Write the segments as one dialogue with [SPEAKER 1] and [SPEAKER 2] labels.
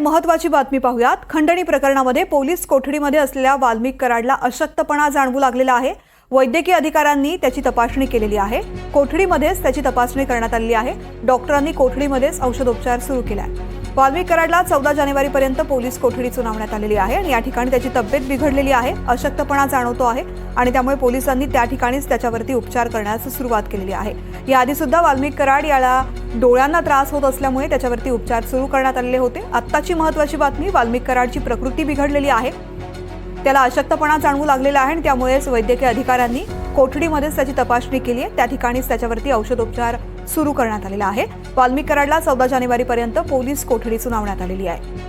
[SPEAKER 1] महत्वाची बातमी पाहूयात. खंडणी प्रकरणामध्ये पोलीस कोठडीमध्ये असलेल्या वाल्मिक कराडला अशक्तपणा जाणवू लागलेला आहे. वैद्यकीय अधिकाऱ्यांनी त्याची तपासणी केलेली आहे. कोठडीमध्येच त्याची तपासणी करण्यात आलेली आहे. डॉक्टरांनी कोठडीमध्येच औषधोपचार सुरू केला आहे वाल्मिक कराडला चौदा जानेवारीपर्यंत पोलीस कोठडी सुनावण्यात आलेली आहे आणि या ठिकाणी त्याची तब्येत बिघडलेली आहे अशक्तपणा जाणवतो आहे आणि त्यामुळे पोलिसांनी त्या ठिकाणीच त्याच्यावरती उपचार करण्यास सुरुवात केलेली आहे. याआधी सुद्धा वाल्मिक कराड याला डोळ्यांना त्रास होत असल्यामुळे त्याच्यावरती उपचार सुरू करण्यात आलेले होते. आत्ताची महत्वाची बातमी वाल्मिक कराडची प्रकृती बिघडलेली आहे. त्याला अशक्तपणा जाणवू लागलेला आहे आणि त्यामुळेच वैद्यकीय अधिकाऱ्यांनी कोठडीमध्येच त्याची तपासणी केली आहे. त्या ठिकाणीच त्याच्यावरती औषधोपचार सुरू करण्यात आलेला आहे. वाल्मिक कराडला चौदा जानेवारीपर्यंत पोलीस कोठडी सुनावण्यात आलेली आहे.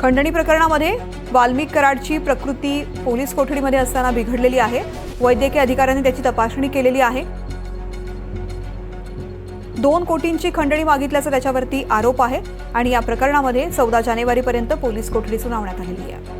[SPEAKER 1] खंडणी प्रकरणामध्ये वाल्मिक कराडची प्रकृती पोलीस कोठडीमध्ये असताना बिघडलेली आहे. वैद्यकीय अधिकाऱ्यांनी त्याची तपासणी केलेली आहे. दोन कोटींची खंडणी मागितल्याचा त्याच्यावरती आरोप आहे आणि या प्रकरणामध्ये चौदा जानेवारीपर्यंत पोलीस कोठडी सुनावण्यात आलेली आहे.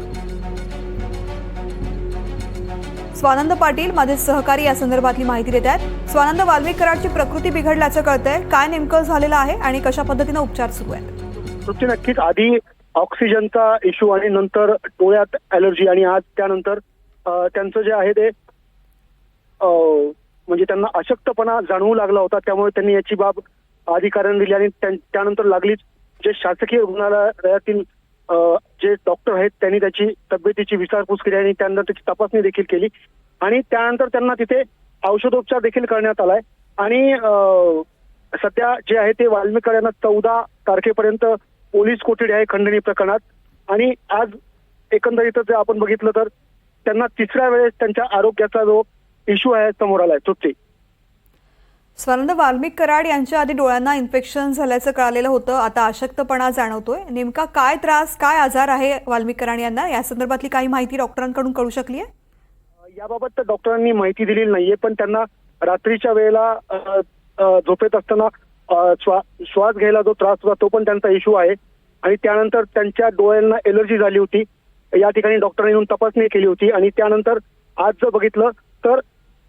[SPEAKER 1] स्वानंद पाटील माझे सहकारी या संदर्भातली माहिती देत आहेत. स्वानंद वाल्मिकराडची प्रकृती बिघडल्याचं कळतंय. काय नेमकं झालेलं आहे आणि कशा पद्धतीनं उपचार सुरू आहेत?
[SPEAKER 2] नक्कीच आधी ऑक्सिजनचा इश्यू आणि नंतर डोळ्यात अलर्जी आणि आज त्यानंतर त्यांचं जे आहे ते अं, म्हणजे त्यांना अशक्तपणा जाणवू लागला होता. त्यामुळे त्यांनी याची बाब अधिकाऱ्यांना दिली आणि त्यानंतर लागलीच जे शासकीय रुग्णालयातील जे डॉक्टर आहेत त्यांनी त्याची तब्येतीची विचारपूस केली आणि त्यानंतर त्याची तपासणी देखील केली. आणि त्यानंतर त्यांना तिथे औषधोपचार देखील करण्यात आलाय. आणि सध्या जे आहे ते वाल्मिकर यांना चौदा तारखेपर्यंत पोलीस कोठडी आहे खंडणी प्रकरणात. आणि आज एकंदरीतच जर आपण बघितलं तर त्यांना तिसऱ्या वेळेस त्यांच्या आरोग्याचा जो इश्यू आहे समोर आलाय तृप्ती
[SPEAKER 1] स्वानंद वाल्मिक कराड यांच्या आधी डोळ्यांना इन्फेक्शन झाल्याचं कळालेलं होतं. आता अशक्तपणा जाणवतोय. नेमका काय त्रास काय आजार आहे वाल्मिक कराड यांना? या संदर्भातली काही माहिती डॉक्टरांकडून कळू शकली आहे
[SPEAKER 2] याबाबत तर डॉक्टरांनी माहिती दिलेली नाहीये पण त्यांना रात्रीच्या वेळेला झोपेत असताना श्वास घ्यायला जो त्रास होता तो पण त्यांचा इश्यू आहे. आणि त्यानंतर त्यांच्या डोळ्यांना एलर्जी झाली होती. या ठिकाणी डॉक्टरांनी येऊन तपासणी केली होती. आणि त्यानंतर आज जर बघितलं तर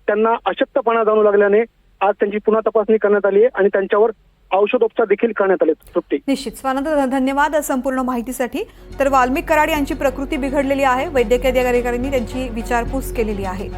[SPEAKER 2] त्यांना अशक्तपणा जाणू लागल्याने आज त्यांची पुन्हा तपासणी करण्यात आली आहे आणि त्यांच्यावर औषधोपचार देखील करण्यात आले तृप्ती.
[SPEAKER 1] निश्चित. स्वानंद धन्यवाद संपूर्ण माहितीसाठी. तर वाल्मिक कराड यांची प्रकृती बिघडलेली आहे. वैद्यकीय अधिकाऱ्यांनी त्यांची विचारपूस केलेली आहे.